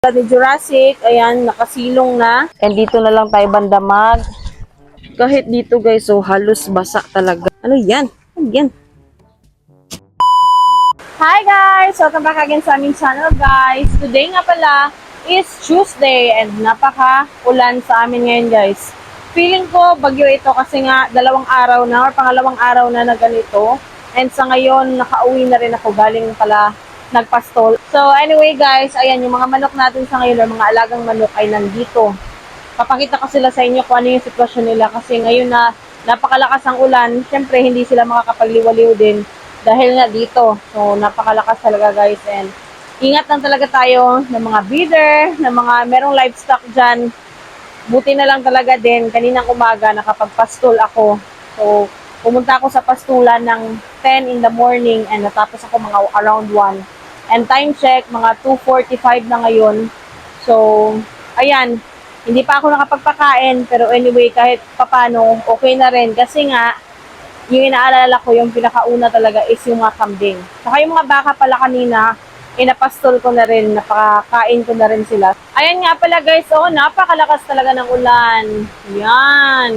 ni Jurassic, ayan, nakasilong na. And dito na lang tayo bandamag. Kahit dito guys, so halos basa talaga. Ano yan? Ano yan? Hi guys! Welcome back again sa aming channel guys. Today nga pala is Tuesday and napaka-ulan sa amin ngayon guys. Feeling ko bagyo ito kasi nga dalawang araw na or pangalawang araw na na ganito. And sa ngayon, nakauwi na rin ako galing pala nagpastol. So anyway guys, ayan yung mga manok natin sa ngayon or mga alagang manok ay nandito. Papakita ko sila sa inyo kung ano yung sitwasyon nila kasi ngayon na napakalakas ang ulan, syempre hindi sila makakapagliwaliw din dahil nga dito. So napakalakas talaga guys and ingat lang talaga tayo ng mga breeder, ng mga merong livestock dyan. Buti na lang talaga din, kaninang umaga nakapagpastol ako. So pumunta ako sa pastulan ng 10 in the morning and natapos ako mga around 1. And time check, mga 2.45 na ngayon. So, ayan, hindi pa ako nakapagpakain, pero anyway, kahit papano, okay na rin. Kasi nga, yung inaalala ko, yung pinakauna talaga is yung mga kambing. Saka yung mga baka pala kanina, inapastol ko na rin, napakain ko na rin sila. Ayan nga pala guys, oh, napakalakas talaga ng ulan. Yan.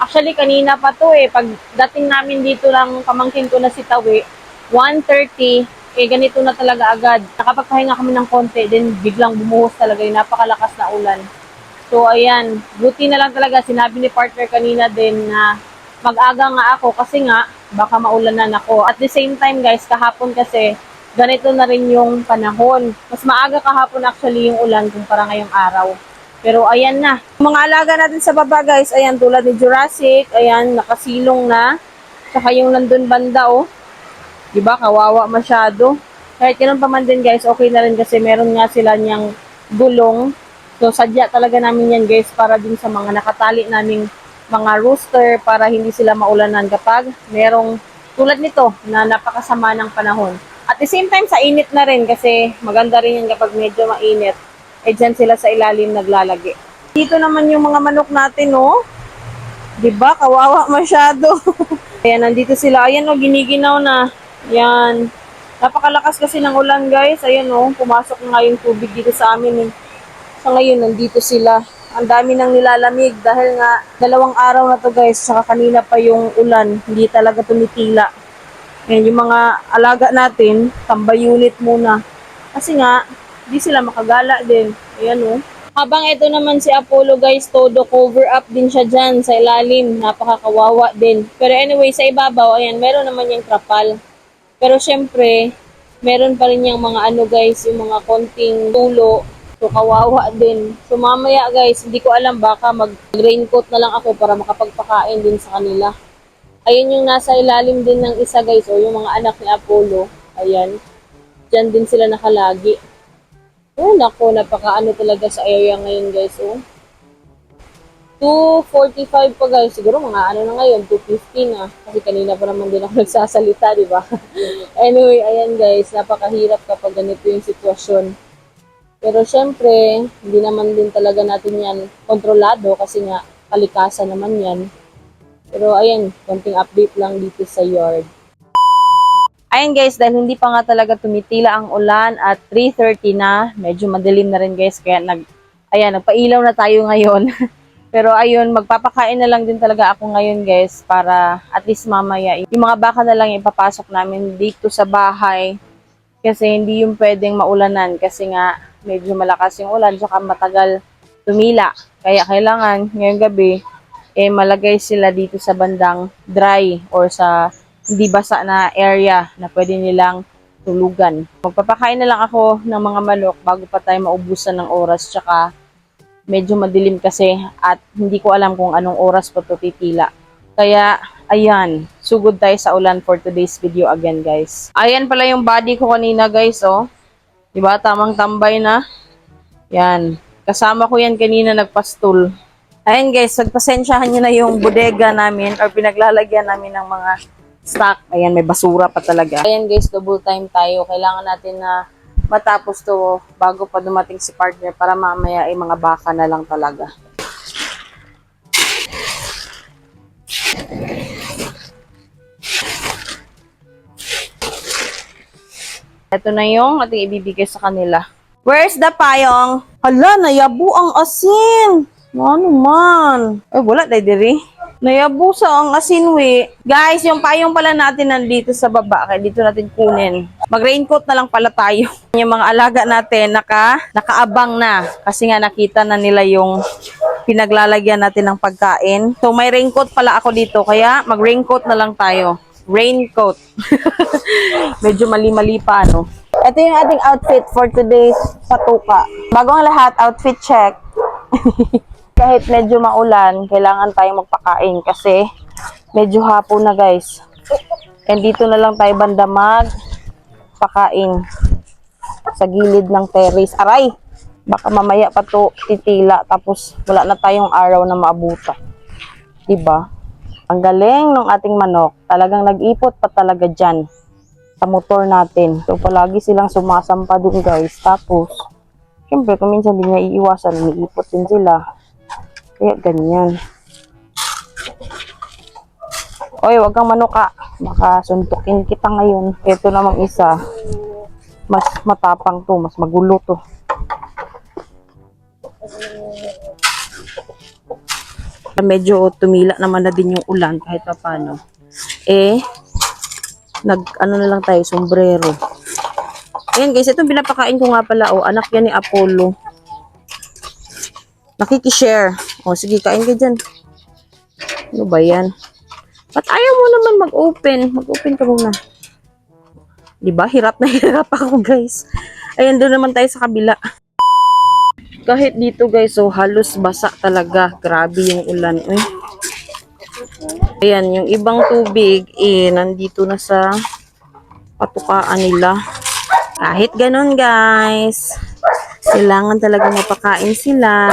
Actually, kanina pa to eh. Pag dating namin dito lang, pamangkin ko na si Tawi, 1.30, eh ganito na talaga agad. Nakapagpahinga kami ng konti, then biglang bumuhos talaga yung napakalakas na ulan. So, ayan. Buti na lang talaga, sinabi ni partner kanina din na mag-aga nga ako kasi nga, baka maulanan ako. At the same time, guys, kahapon kasi, ganito na rin yung panahon. Mas maaga kahapon actually yung ulan kumpara ngayong araw. Pero ayan na. Mga alaga natin sa baba guys, ayan tulad ni Jurassic, ayan nakasilong na. Tsaka yung nandun banda oh. 'Di ba? Kawawa masyado. Kahit ganun pa man din guys, okay na rin kasi meron nga sila niyang gulong. So sadya talaga namin yan guys para din sa mga nakatali naming mga rooster para hindi sila maulanan kapag merong tulad nito na napakasama ng panahon. At the same time, sa init na rin kasi maganda rin yan kapag medyo mainit. Eh, dyan sila sa ilalim naglalagi. Dito naman yung mga manok natin, oh. 'Di ba Kawawa masyado. Ayan, nandito sila. Ayan, oh, giniginaw na. Yan. Napakalakas kasi ng ulan, guys. Ayan, oh. Pumasok na yung tubig dito sa amin, eh. Sa ngayon, nandito sila. Ang dami nang nilalamig dahil nga dalawang araw na to guys, saka kanina pa yung ulan, hindi talaga tumitila. Yan, yung mga alaga natin, tambay unit muna. Kasi nga, di sila makagala din. Ayan oh. Habang ito naman si Apollo guys, todo cover up din siya dyan sa ilalim. Napakakawawa din. Pero anyway, sa ibabaw, ayan, meron naman yung trapal. Pero syempre, meron pa rin yung mga ano guys, yung mga konting tulo. So, kawawa din. So, mamaya guys, hindi ko alam, baka mag-raincoat na lang ako para makapagpakain din sa kanila. Ayun yung nasa ilalim din ng isa guys, o yung mga anak ni Apollo. Ayan. Diyan din sila nakalagi. Oh, nako, napakaano talaga sa area ngayon guys, oh. 2.45 pa guys. Siguro mga ano na ngayon, 2.50 na. Kasi kanina pa naman din ako nagsasalita, di ba? anyway, ayan guys, napakahirap kapag ganito yung sitwasyon. Pero syempre, hindi naman din talaga natin yan kontrolado kasi nga kalikasan naman yan. Pero ayan, konting update lang dito sa yard. Ayan guys, dahil hindi pa nga talaga tumitila ang ulan at 3.30 na, medyo madilim na rin guys, kaya nag, ayan, nagpailaw na tayo ngayon. Pero ayun, magpapakain na lang din talaga ako ngayon guys, para at least mamaya, yung mga baka na lang ipapasok namin dito sa bahay. Kasi hindi yung pwedeng maulanan, kasi nga medyo malakas yung ulan, saka matagal tumila. Kaya kailangan ngayong gabi, eh malagay sila dito sa bandang dry or sa hindi basa na area na pwede nilang tulugan. Magpapakain na lang ako ng mga manok bago pa tayo maubusan ng oras tsaka medyo madilim kasi at hindi ko alam kung anong oras pa to titila. Kaya ayan, sugod tayo sa ulan for today's video again guys. Ayan pala yung body ko kanina guys oh. 'Di ba tamang tambay na? Yan. Kasama ko yan kanina nagpastol. Ayan guys, pagpasensyahan nyo na yung bodega namin or pinaglalagyan namin ng mga stock. Ayan, may basura pa talaga. Ayan guys, double time tayo. Kailangan natin na matapos to bago pa dumating si partner para mamaya ay mga baka na lang talaga. Ito na yung ating ibibigay sa kanila. Where's the payong? Hala, nayabu ang asin. Ano man? Ay, wala tayo diri. Nayabu sa ang asin, we. Guys, yung payong pala natin nandito sa baba. Kaya dito natin kunin. Mag-raincoat na lang pala tayo. Yung mga alaga natin, naka, nakaabang na. Kasi nga nakita na nila yung pinaglalagyan natin ng pagkain. So, may raincoat pala ako dito. Kaya, mag-raincoat na lang tayo. Raincoat. Medyo mali-mali pa, no? Ito yung ating outfit for today's patuka. Bago ang lahat, outfit check. Kahit medyo maulan, kailangan tayong magpakain kasi medyo hapon na guys. And dito na lang tayo banda mag pakain sa gilid ng terrace. Aray! Baka mamaya pa to titila tapos wala na tayong araw na maabuta. Diba? Ang galing ng ating manok. Talagang nag-ipot pa talaga dyan sa motor natin. So, palagi silang sumasampa dun guys. Tapos, syempre, kung minsan di niya iiwasan, umiipot din sila. Kaya ganyan. Oy, wag kang manuka. Baka suntukin kita ngayon. Ito namang isa. Mas matapang to. Mas magulo to. Medyo tumila naman na din yung ulan kahit pa paano. Eh, nag ano na lang tayo, sombrero. Ayan guys, itong pinapakain ko nga pala, oh, anak yan ni Apollo. Nakikishare. O, sige, kain ka dyan. Ano ba yan? Ba't ayaw mo naman mag-open? Mag-open ka muna. Diba? Hirap na hirap ako, guys. Ayan, doon naman tayo sa kabila. Kahit dito, guys, so halos basa talaga. Grabe yung ulan. Eh. Ayan, yung ibang tubig, eh, nandito na sa patukaan nila. Kahit ganun, guys. Kailangan talaga mapakain sila.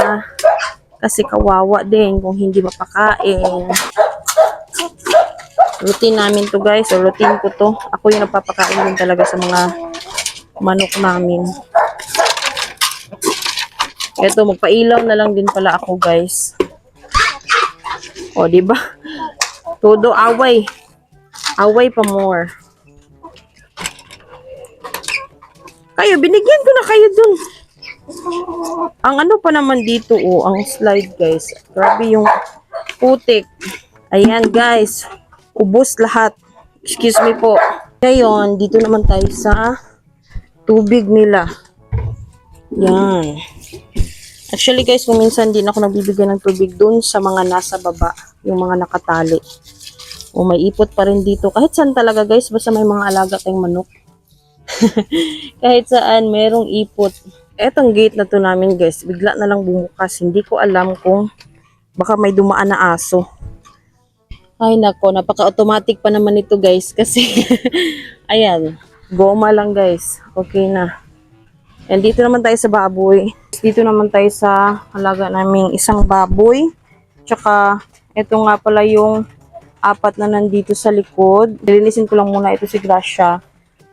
Kasi kawawa din kung hindi mapakain. Routine namin to guys. So, routine ko to. Ako yung napapakain din talaga sa mga manok namin. Ito, magpailaw na lang din pala ako guys. O, di ba? Todo away. Away pa more. Kayo, binigyan ko na kayo dun. Ang ano pa naman dito, oh, ang slide, guys. Grabe yung putik. Ayan, guys. Ubus lahat. Excuse me po. Ngayon, dito naman tayo sa tubig nila. Yan. Actually, guys, kung minsan din ako nagbibigay ng tubig dun sa mga nasa baba, yung mga nakatali. O may ipot pa rin dito. Kahit saan talaga, guys, basta may mga alaga tayong manok. Kahit saan, merong ipot. Etong gate na to namin guys, bigla na lang bumukas. Hindi ko alam kung baka may dumaan na aso. Ay nako, napaka-automatic pa naman ito guys kasi ayan, goma lang guys. Okay na. And dito naman tayo sa baboy. Dito naman tayo sa halaga naming isang baboy. Tsaka ito nga pala yung apat na nandito sa likod. Nilinisin ko lang muna ito si Gracia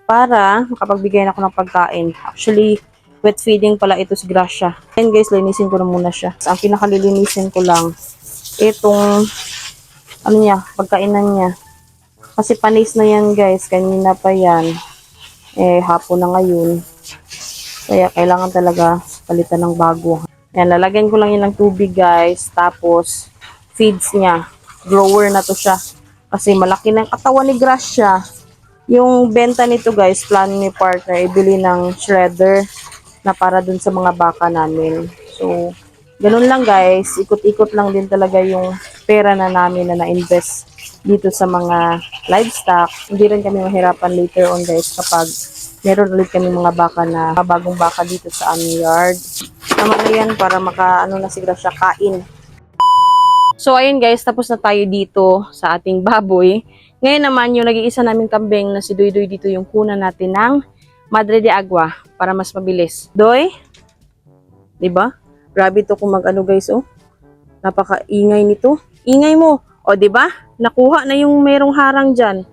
para makapagbigay na ako ng pagkain. Actually, wet feeding pala ito si Gracia. And guys, linisin ko na muna siya. Ang pinakalilinisin ko lang, itong, ano niya, pagkainan niya. Kasi panis na yan guys, kanina pa yan. Eh, hapon na ngayon. Kaya kailangan talaga palitan ng bago. Yan, lalagyan ko lang yun ng tubig guys. Tapos, feeds niya. Grower na to siya. Kasi malaki ng katawan ni Gracia. Yung benta nito guys, plan ni partner, ibili ng shredder na para dun sa mga baka namin. So, ganun lang guys. Ikot-ikot lang din talaga yung pera na namin na na-invest dito sa mga livestock. Hindi rin kami mahirapan later on guys kapag meron ulit kami mga baka na bagong baka dito sa aming yard. Tama na yan para maka ano na siguro siya kain. So, ayun guys, tapos na tayo dito sa ating baboy. Ngayon naman, yung nag-iisa naming kambing na si Doy Doy dito yung kuna natin ng Madre de Agua para mas mabilis. Doy? 'Di ba? Grabe to kung mag-ano guys, oh. Napaka-ingay nito. Ingay mo. O, 'di ba? Nakuha na yung merong harang diyan.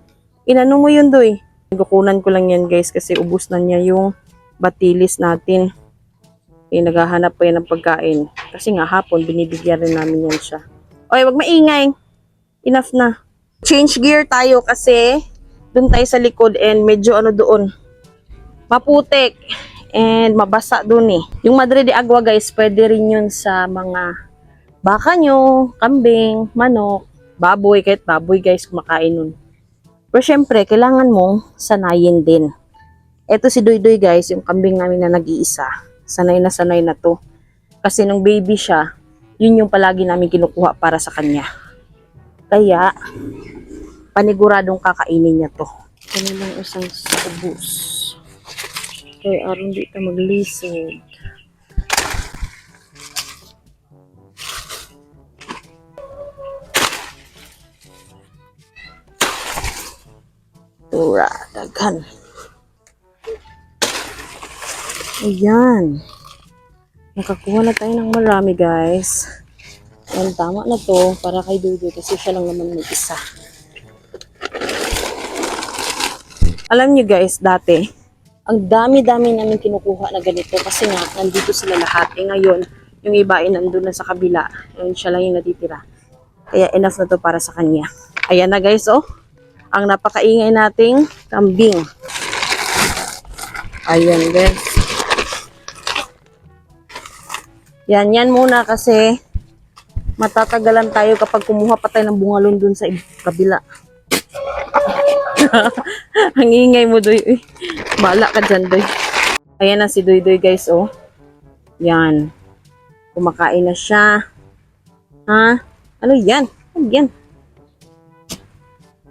Inano mo yun, Doy? Kukunan ko lang yan, guys, kasi ubus na niya yung batilis natin. Eh, naghahanap pa yan ng pagkain. Kasi nga, hapon, binibigyan rin namin yan siya. Oy, wag maingay. Enough na. Change gear tayo kasi doon tayo sa likod and medyo ano doon. Maputik. and mabasa dun eh. Yung Madre de Agua guys, pwede rin yun sa mga baka nyo, kambing, manok, baboy, kahit baboy guys, kumakain nun. Pero syempre, kailangan mong sanayin din. Ito si Doy guys, yung kambing namin na nag-iisa. Sanay na sanay na to. Kasi nung baby siya, yun yung palagi namin kinukuha para sa kanya. Kaya, paniguradong kakainin niya to. Kanilang isang subus. Kaya aron di ka maglisod. Tura, daghan. Ayan. Nakakuha na tayo ng marami, guys. Ayan, tama na to para kay Dudu kasi siya lang naman may isa. Alam niyo guys, dati, ang dami-dami namin kinukuha na ganito kasi nga, nandito sila lahat. Eh ngayon, yung iba ay nandun na sa kabila. Ayun, siya lang yung natitira. Kaya enough na to para sa kanya. Ayan na guys, oh. Ang napakaingay nating kambing. Ayan guys. Yan, yan muna kasi matatagalan tayo kapag kumuha pa tayo ng bungalon dun sa kabila. Ang ingay mo, Doy. Uy, Bala ka dyan, Doy. Ayan na si Doy Doy, guys, oh. Yan. Kumakain na siya. Ha? Ano yan? Ano yan?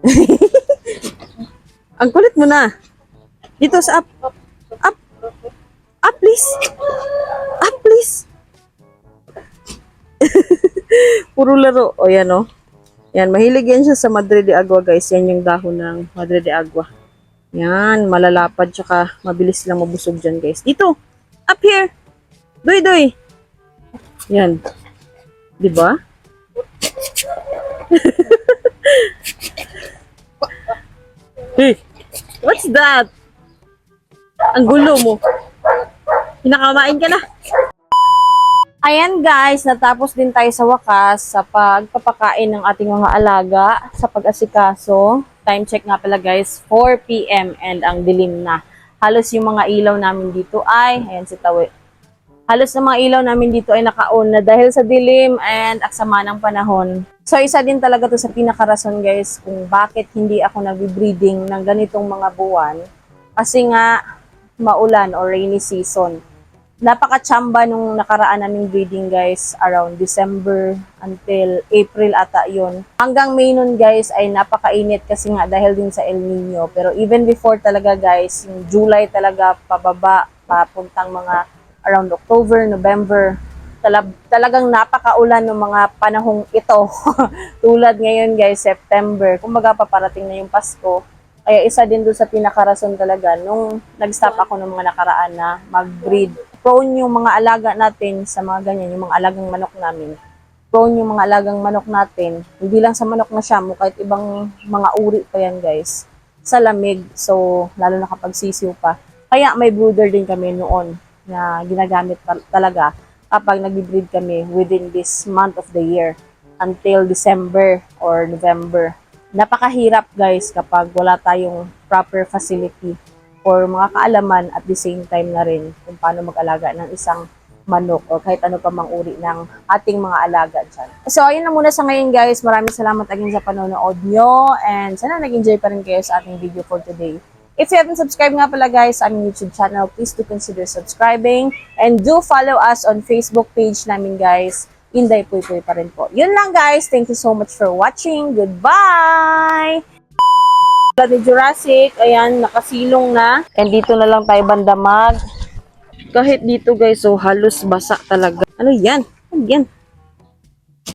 Ang kulit mo na. Dito sa up. Up. Up, please. Up, please. Puro laro. O, yan, oh. Yan, mahilig yan siya sa Madre de Agua, guys. Yan yung dahon ng Madre de Agua. Yan, malalapad, tsaka mabilis lang mabusog dyan, guys. Dito! Up here! Doy, doy! Yan. Di ba? hey! What's that? Ang gulo mo. Pinakamain ka na. Ayan guys, natapos din tayo sa wakas sa pagpapakain ng ating mga alaga sa pag-asikaso. Time check nga pala guys, 4 p.m. and ang dilim na. Halos yung mga ilaw namin dito ay, ayan si Tawi. Halos ng mga ilaw namin dito ay naka-on na dahil sa dilim and aksama ng panahon. So isa din talaga to sa pinakarason guys kung bakit hindi ako nag-breeding ng ganitong mga buwan. Kasi nga maulan or rainy season napaka-chamba nung nakaraan naming breeding guys around December until April ata yon Hanggang May nun guys ay napakainit kasi nga dahil din sa El Nino. Pero even before talaga guys, yung July talaga pababa, papuntang mga around October, November, talag- talagang napakaulan ng mga panahong ito. Tulad ngayon guys, September, kumbaga paparating na yung Pasko. Kaya isa din doon sa pinakarason talaga nung nag-stop ako ng mga nakaraan na mag-breed. Prone yung mga alaga natin sa mga ganyan, yung mga alagang manok namin. Prone yung mga alagang manok natin. Hindi lang sa manok na siya, kahit ibang mga uri pa yan guys. Sa lamig, so lalo na kapag sisiw pa. Kaya may brooder din kami noon na ginagamit tal- talaga kapag nag-breed kami within this month of the year until December or November napakahirap guys kapag wala tayong proper facility or mga kaalaman at the same time na rin kung paano mag-alaga ng isang manok or kahit ano pa mang uri ng ating mga alaga dyan. So, ayun na muna sa ngayon guys. Maraming salamat again sa panonood nyo and sana nag-enjoy pa rin kayo sa ating video for today. If you haven't subscribed nga pala guys sa aming YouTube channel, please do consider subscribing and do follow us on Facebook page namin guys. Inday Puy Puy pa rin po. Yun lang guys. Thank you so much for watching. Goodbye! Ni Jurassic, ayan, nakasilong na. And dito na lang tayo bandamag. Kahit dito guys, so halos basa talaga. Ano yan? Ano yan?